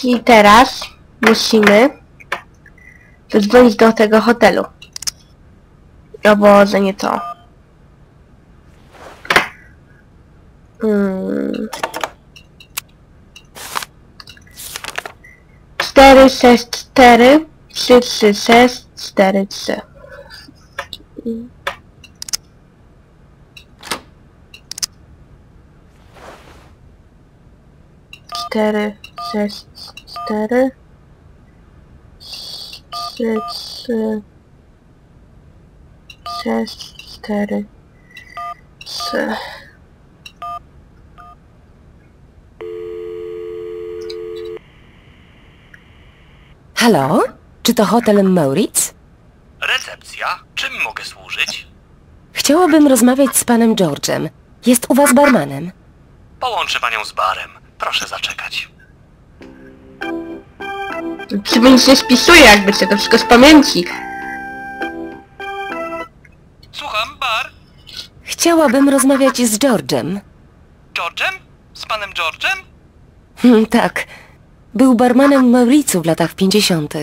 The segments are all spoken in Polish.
Czyli teraz musimy zadzwonić do tego hotelu. No bo że nie to. Hmm. 4, 6, 4, 3, 3, 6, 4, 3. Cztery, sześć, cztery, trzy, trzy, sześć, cztery, trzy. Halo? Czy to hotel Maurits? Recepcja. Czym mogę służyć? Chciałabym rozmawiać z panem George'em. Jest u was barmanem. Połączę panią z barem. Proszę zaczekać. Czy się spisuje jakby się to wszystko z pamięci. Słucham, bar? Chciałabym rozmawiać z George'em. George'em? Z panem George'em? Hmm, tak. Był barmanem w Mauritiu w latach 50.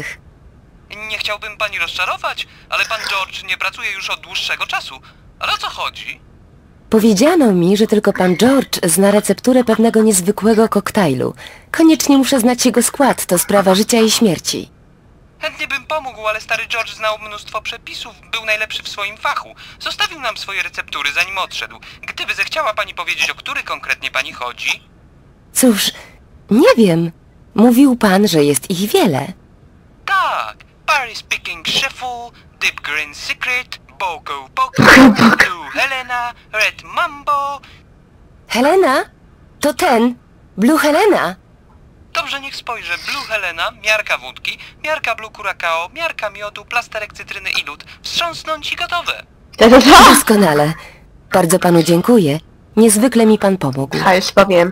Nie chciałbym pani rozczarować, ale pan George nie pracuje już od dłuższego czasu. Ale o co chodzi? Powiedziano mi, że tylko pan George zna recepturę pewnego niezwykłego koktajlu. Koniecznie muszę znać jego skład, to sprawa życia i śmierci. Chętnie bym pomógł, ale stary George znał mnóstwo przepisów, był najlepszy w swoim fachu. Zostawił nam swoje receptury, zanim odszedł. Gdyby zechciała pani powiedzieć, o który konkretnie pani chodzi? Cóż, nie wiem. Mówił pan, że jest ich wiele. Tak, Paris Picking Shuffle, Deep Green Secret, Bogo, Blue Helena, Red Mambo. Helena? To ten. Blue Helena. Dobrze, niech spojrzę. Blue Helena, miarka wódki, miarka Blue Curacao, miarka miodu, plasterek cytryny i lód. Wstrząsnąć i gotowe. To to to! Doskonale. Bardzo panu dziękuję. Niezwykle mi pan pomógł. A już powiem.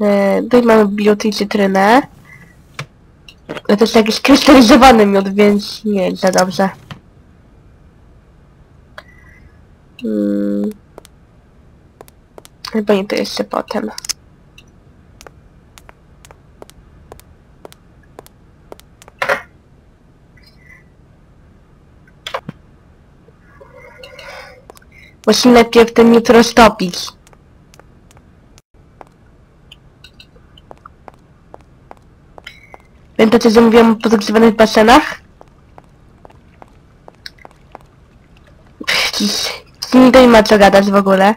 E, Tutaj mamy biot i cytrynę. No to jest jakiś krystalizowany miód, więc nie jest za dobrze. Hmm. Chyba nie to jeszcze potem. Musimy najpierw ten miód roztopić. Pamiętacie, że mówiłam o podgrzewanych basenach? Dziś nie ma co gadać w ogóle.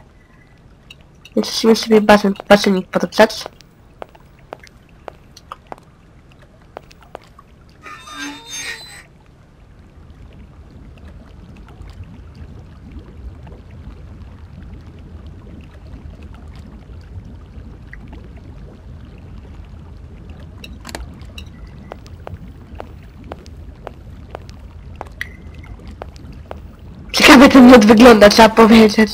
Więc musimy sobie basen, basenik podgrzać. Ciekawie ten miód wygląda, trzeba powiedzieć.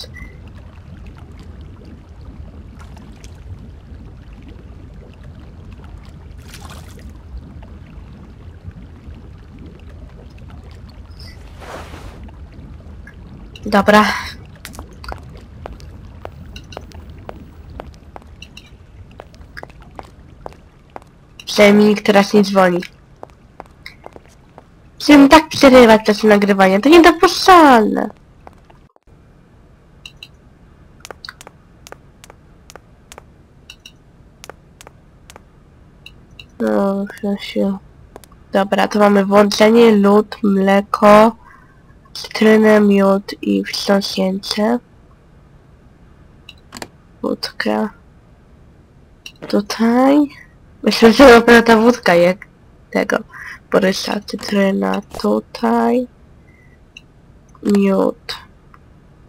Dobra. Przynajmniej nikt teraz nie dzwoni. Chcemy tak przerywać czas nagrywania, to niedopuszczalne. No. Dobra, to mamy włączenie, lód, mleko, cytrynę, miód i wstrząśnięcie. Wódkę. Tutaj. Myślę, że dopiero ta wódka jak tego. Borysa, cytryna tutaj. Miód.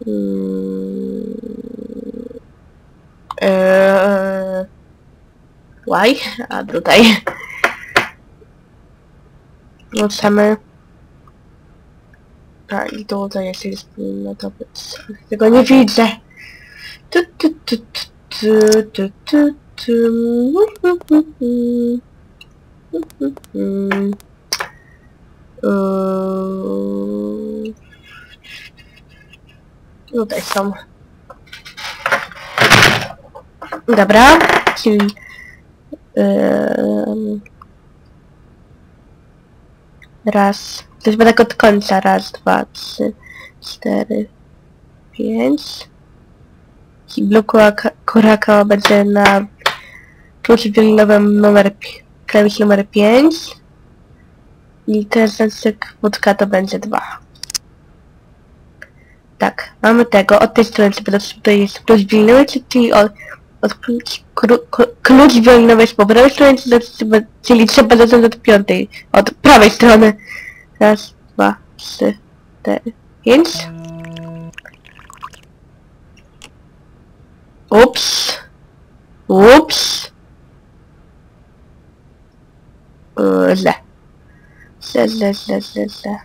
Mm. Why? A tutaj. Włączamy. A i tutaj jeszcze jest być. Tego nie widzę. Tu, tu, tu, tu, tu, tu, tu, tu. Eee, Tutaj są. Dobra, czyli... Ym, raz. To już będę od końca. Raz, dwa, trzy, cztery, pięć. I bloku Kuraka będzie na kluczu wiolinowym numer... klawisz numer 5. I znaczek wódka to będzie 2. Tak, mamy tego. Od tej strony sobie to jest klucz wiolinnowy, czyli od, od klucz, jest po prawej stronie, trzeba, czyli trzeba zacząć od piątej. Od prawej strony. Raz, dwa, trzy, cztery, pięć. Ups. Ups. Yy, źle. Źle, źle, źle, źle, źle.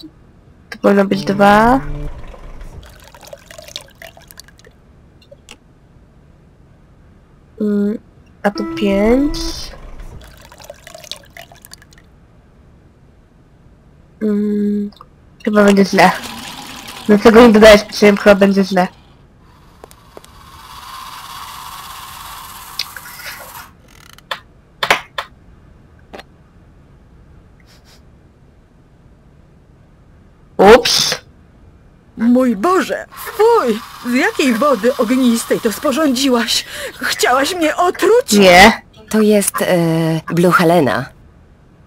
To powinno być dwa. Mm, a tu pięć. Mm, chyba będzie źle. Dlatego nie dodaję specjalnie, chyba będzie źle. Ups. Mój Boże, fuj! Z jakiej wody ognistej to sporządziłaś? Chciałaś mnie otruć? Nie. To jest e, Blue Helena.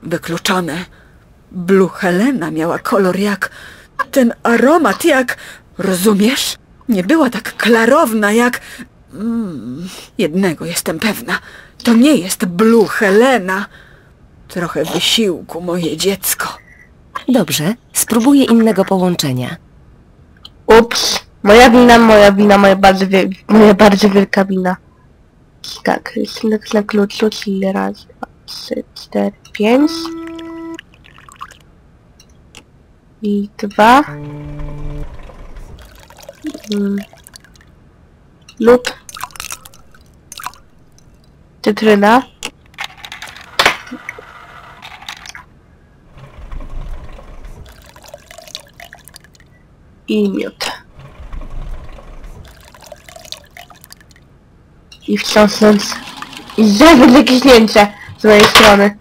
Wykluczone. Blue Helena miała kolor jak... Ten aromat jak... Rozumiesz? Nie była tak klarowna jak... Mm, jednego jestem pewna. To nie jest Blue Helena. Trochę wysiłku, moje dziecko. Dobrze, spróbuję innego połączenia. Ups. Moja wina, moja wina, moja bardzo, wie, moja bardzo wielka wina. Tak, jest na, kluczu, czyli raz, dwa, trzy, cztery, pięć. I dwa. Mm. Lub. Cytryna. I miód. I wstrząsnąć. I zerwać jakieś kliśnięcie z mojej strony.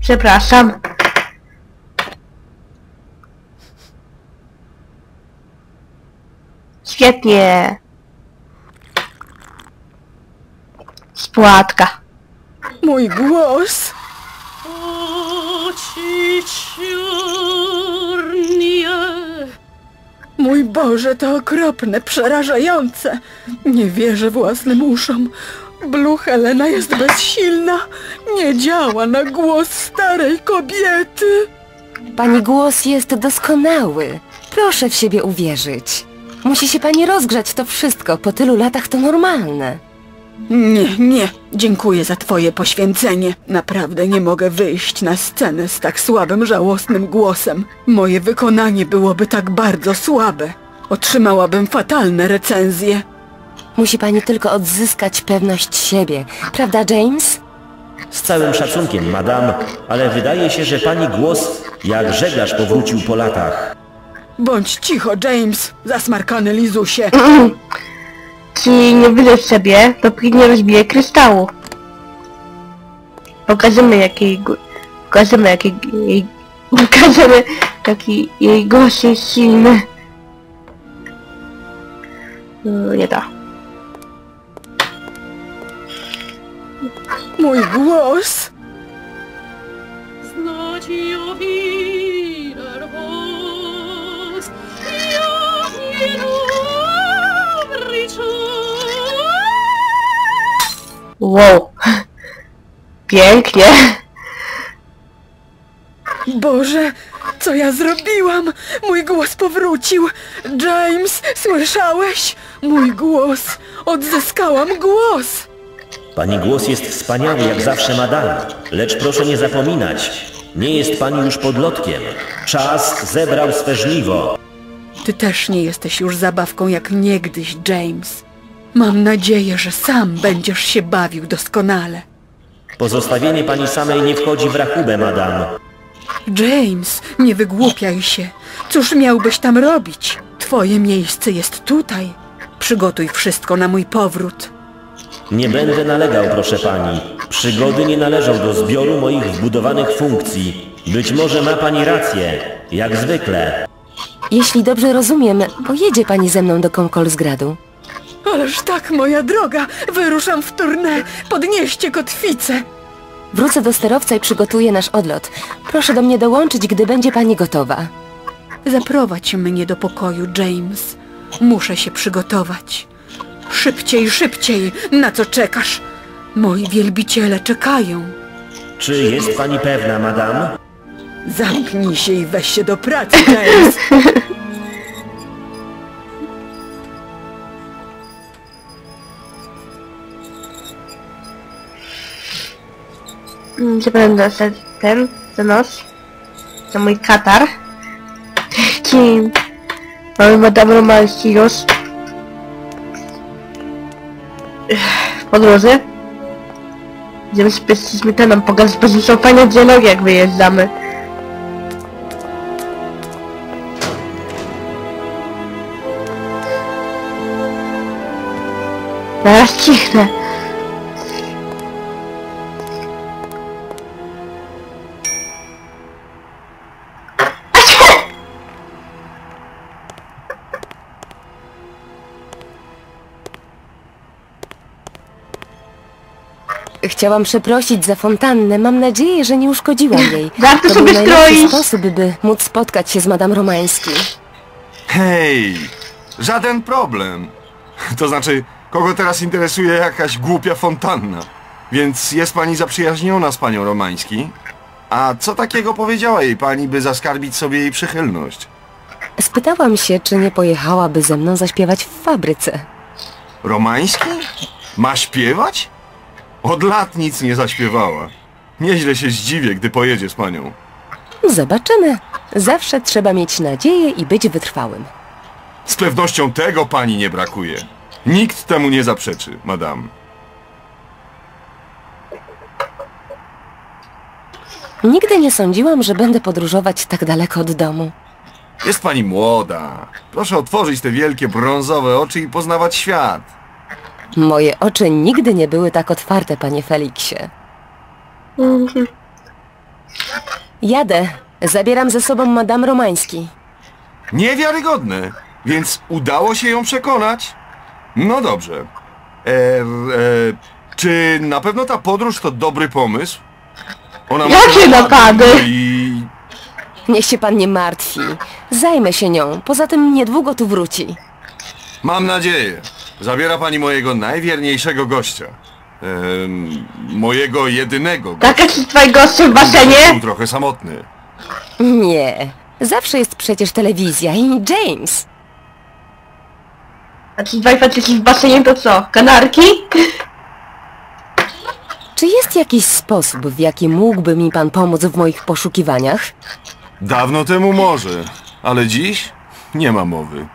Przepraszam. Świetnie. Spłatka. Mój głos! Oczy czarnie. Mój Boże, to okropne, przerażające. Nie wierzę własnym uszom. Blue Helena jest bezsilna. Nie działa na głos starej kobiety. Pani głos jest doskonały. Proszę w siebie uwierzyć. Musi się pani rozgrzać, to wszystko. Po tylu latach to normalne. Nie, nie. Dziękuję za twoje poświęcenie. Naprawdę nie mogę wyjść na scenę z tak słabym, żałosnym głosem. Moje wykonanie byłoby tak bardzo słabe. Otrzymałabym fatalne recenzje. Musi pani tylko odzyskać pewność siebie. Prawda, James? Z całym szacunkiem, madam, ale wydaje się, że pani głos jak żeglarz powrócił po latach. Bądź cicho, James, zasmarkany Lizusie. Czyli nie wyleć sobie, dopóki nie rozbije kryształu. Pokażemy jakiej... Pokażemy jakiej... Jej, pokażemy jaki jej głos jest silny. No, nie da. Mój głos! Znać wider Wow. Pięknie. Boże, co ja zrobiłam? Mój głos powrócił. James, słyszałeś? Mój głos. Odzyskałam głos. Pani głos jest wspaniały jak zawsze, madam, lecz proszę nie zapominać, nie jest pani już podlotkiem. Czas zebrał swe żniwo. Ty też nie jesteś już zabawką jak niegdyś, James. Mam nadzieję, że sam będziesz się bawił doskonale. Pozostawienie pani samej nie wchodzi w rachubę, madam. James, nie wygłupiaj się. Cóż miałbyś tam robić? Twoje miejsce jest tutaj. Przygotuj wszystko na mój powrót. Nie będę nalegał, proszę pani. Przygody nie należą do zbioru moich wbudowanych funkcji. Być może ma pani rację, jak zwykle. Jeśli dobrze rozumiem, pojedzie pani ze mną do Konkolsgradu. Ależ tak, moja droga, wyruszam w turnę. Podnieście kotwicę. Wrócę do sterowca i przygotuję nasz odlot. Proszę do mnie dołączyć, gdy będzie pani gotowa. Zaprowadź mnie do pokoju, James. Muszę się przygotować. Szybciej, szybciej! Na co czekasz? Moi wielbiciele czekają. Czy jest pani pewna, madam? Zamknij się i weź się do pracy, James. Mm, Gdzie będę dostać ten, za nos? Za mój katar. Kim? Mamy Madame Romanski już. Ech, W podróży. Idziemy z z śmietaną, pokazać pozostałą fajną dialogi jak wyjeżdżamy. Zaraz cichnę. Chciałam przeprosić za fontannę. Mam nadzieję, że nie uszkodziłam jej. Warto to sobie był stroić. sposób, by móc spotkać się z Madame Romański. Hej, żaden problem. To znaczy, kogo teraz interesuje jakaś głupia fontanna? Więc jest pani zaprzyjaźniona z panią Romański? A co takiego powiedziała jej pani, by zaskarbić sobie jej przychylność? Spytałam się, czy nie pojechałaby ze mną zaśpiewać w fabryce. Romański? Ma śpiewać? Od lat nic nie zaśpiewała. Nieźle się zdziwię, gdy pojedzie z panią. Zobaczymy. Zawsze trzeba mieć nadzieję i być wytrwałym. Z pewnością tego pani nie brakuje. Nikt temu nie zaprzeczy, madame. Nigdy nie sądziłam, że będę podróżować tak daleko od domu. Jest pani młoda. Proszę otworzyć te wielkie brązowe oczy i poznawać świat. Moje oczy nigdy nie były tak otwarte, panie Feliksie. Mhm. Jadę. Zabieram ze sobą Madame Romański. Niewiarygodne. Więc udało się ją przekonać? No dobrze. E, e, czy na pewno ta podróż to dobry pomysł? Ona Jakie napady? I Niech się pan nie martwi. Zajmę się nią. Poza tym niedługo tu wróci. mam nadzieję. Zabiera pani mojego najwierniejszego gościa. Em, mojego jedynego gościa. Tak jak jest twoi goście w basenie? Był trochę samotny. Nie. Zawsze jest przecież telewizja i James. A ci dwaj faceci w basenie to co? Kanarki? Czy jest jakiś sposób, w jaki mógłby mi pan pomóc w moich poszukiwaniach? Dawno temu może, ale dziś nie ma mowy.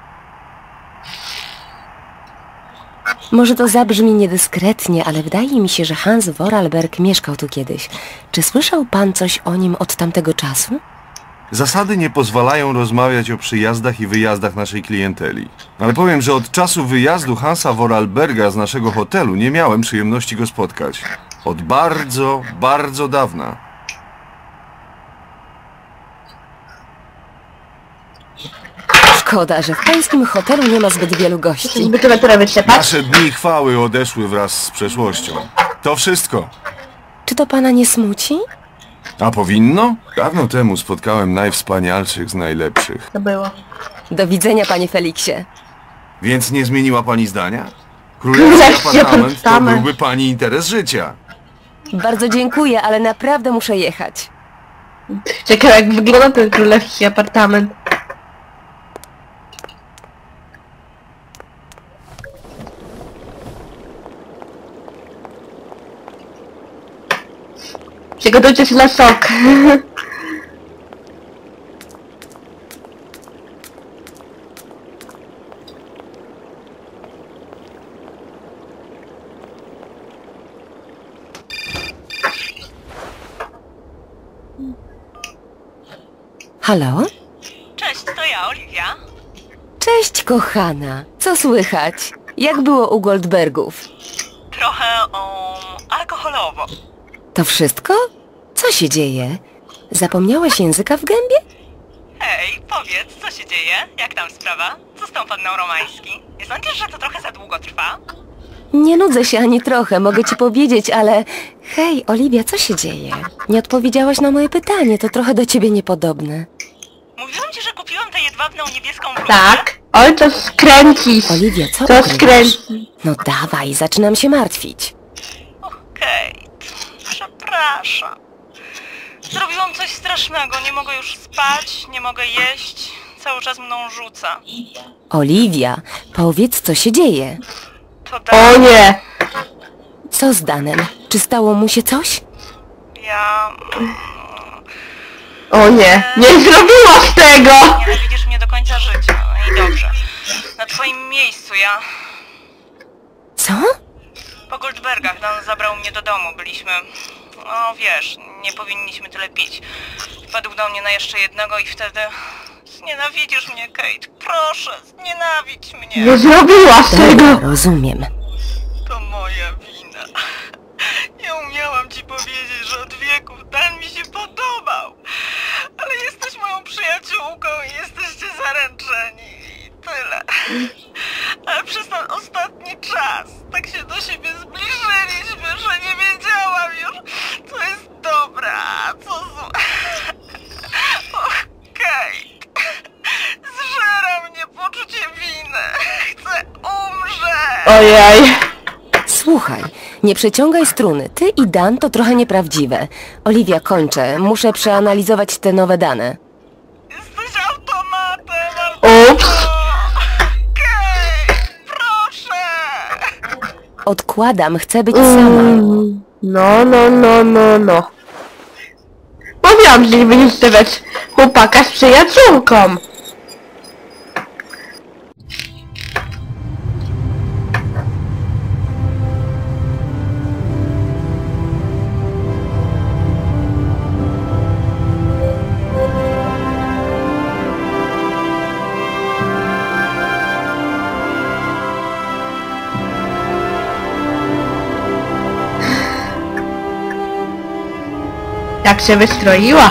Może to zabrzmi niedyskretnie, ale wydaje mi się, że Hans Vorarlberg mieszkał tu kiedyś. Czy słyszał pan coś o nim od tamtego czasu? Zasady nie pozwalają rozmawiać o przyjazdach i wyjazdach naszej klienteli. Ale powiem, że od czasu wyjazdu Hansa Vorarlberga z naszego hotelu nie miałem przyjemności go spotkać. Od bardzo, bardzo dawna. Szkoda, że w pańskim hotelu nie ma zbyt wielu gości. Żeby temperaturę wyczepać? Nasze dni chwały odeszły wraz z przeszłością. To wszystko. Czy to pana nie smuci? A powinno? Dawno temu spotkałem najwspanialszych z najlepszych. To było. Do widzenia, panie Feliksie. Więc nie zmieniła pani zdania? Królewski Królewski apartament to apartament. byłby pani interes życia. Bardzo dziękuję, ale naprawdę muszę jechać. Ciekawe jak wygląda ten królewski apartament. Przygotujcie się na szok. Halo? Cześć, to ja, Oliwia. Cześć, kochana. Co słychać? Jak było u Goldbergów? Trochę o alkoholowo. To wszystko? Co się dzieje? Zapomniałaś języka w gębie? Hej, powiedz, co się dzieje? Jak tam sprawa? Co z tą panną Romański? Nie sądzisz, że to trochę za długo trwa? Nie nudzę się ani trochę, mogę ci powiedzieć, ale... Hej, Oliwia, co się dzieje? Nie odpowiedziałaś na moje pytanie, to trochę do ciebie niepodobne. Mówiłam ci, że kupiłam tę jedwabną niebieską bluzę. Tak? Oj, to skręcisz. Oliwia, co To skręci. No dawaj, zaczynam się martwić. Okej, przepraszam. Zrobiłam coś strasznego, nie mogę już spać, nie mogę jeść, cały czas mną rzuca. Oliwia, powiedz, co się dzieje. To O Dan, nie. Co z Danem? Czy stało mu się coś? ja... O nie. Nie zrobiłaś tego! Nienawidzisz mnie do końca życia. No I dobrze. Na twoim miejscu ja... Co? Po Goldbergach Dan zabrał mnie do domu. Byliśmy... No wiesz, nie powinniśmy tyle pić. Wpadł do mnie na jeszcze jednego i wtedy... Znienawidzisz mnie, Kate. Proszę, znienawidź mnie. Nie zrobiłaś tego! Rozumiem. To moja wina. Nie umiałam ci powiedzieć, że od wieków Dan mi się podobał. Ale jesteś moją przyjaciółką i jesteście zaręczeni. Tyle. Ale przez ten ostatni czas tak się do siebie zbliżyliśmy, że nie wiedziałam już, co jest dobre, a co złe. Och, Kate. Zżera mnie poczucie winy. Chcę umrzeć. Ojej. Słuchaj, nie przeciągaj struny. Ty i Dan to trochę nieprawdziwe. Oliwia, kończę. Muszę przeanalizować te nowe dane. Jesteś automatem. Ups. Odkładam, chcę być sama. Mm, No, no, no, no, no. Mówiłam, że nie będziesz stawiać chłopaka z przyjaciółką. Jak się wystroiła.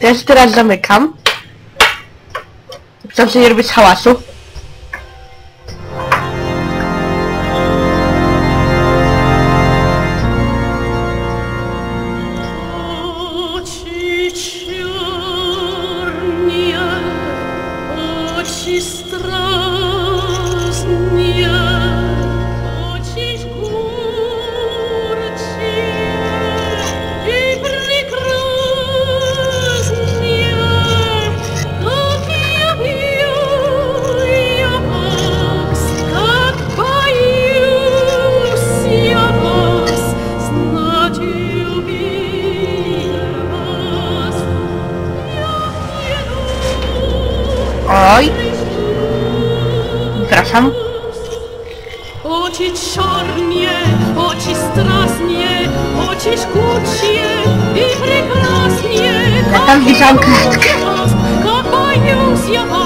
Ja się teraz zamykam. 잠시 여러분 차 왔소? Słucham? O ci czarnie, o ci strasnie, o ci i prekrasnie. Natal widział kartkę. Kapajnią zjadł.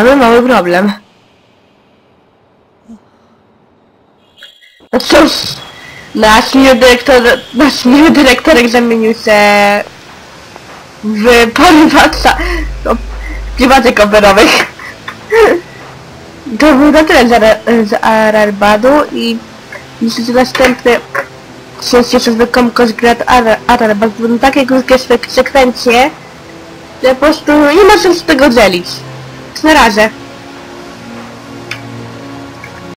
Mamy mały problem. No cóż, nasz miły dyrektor, nasz miły dyrektorek zamienił się w polibacza no, klimatyk operowych. To był na tyle z, z Ararbadu i myślę, że następny ksiądz jeszcze zwykłą Kosgrat Ararbad będą takie krótkie sekwencje, że po prostu nie ma sensu tego dzielić. Na razie.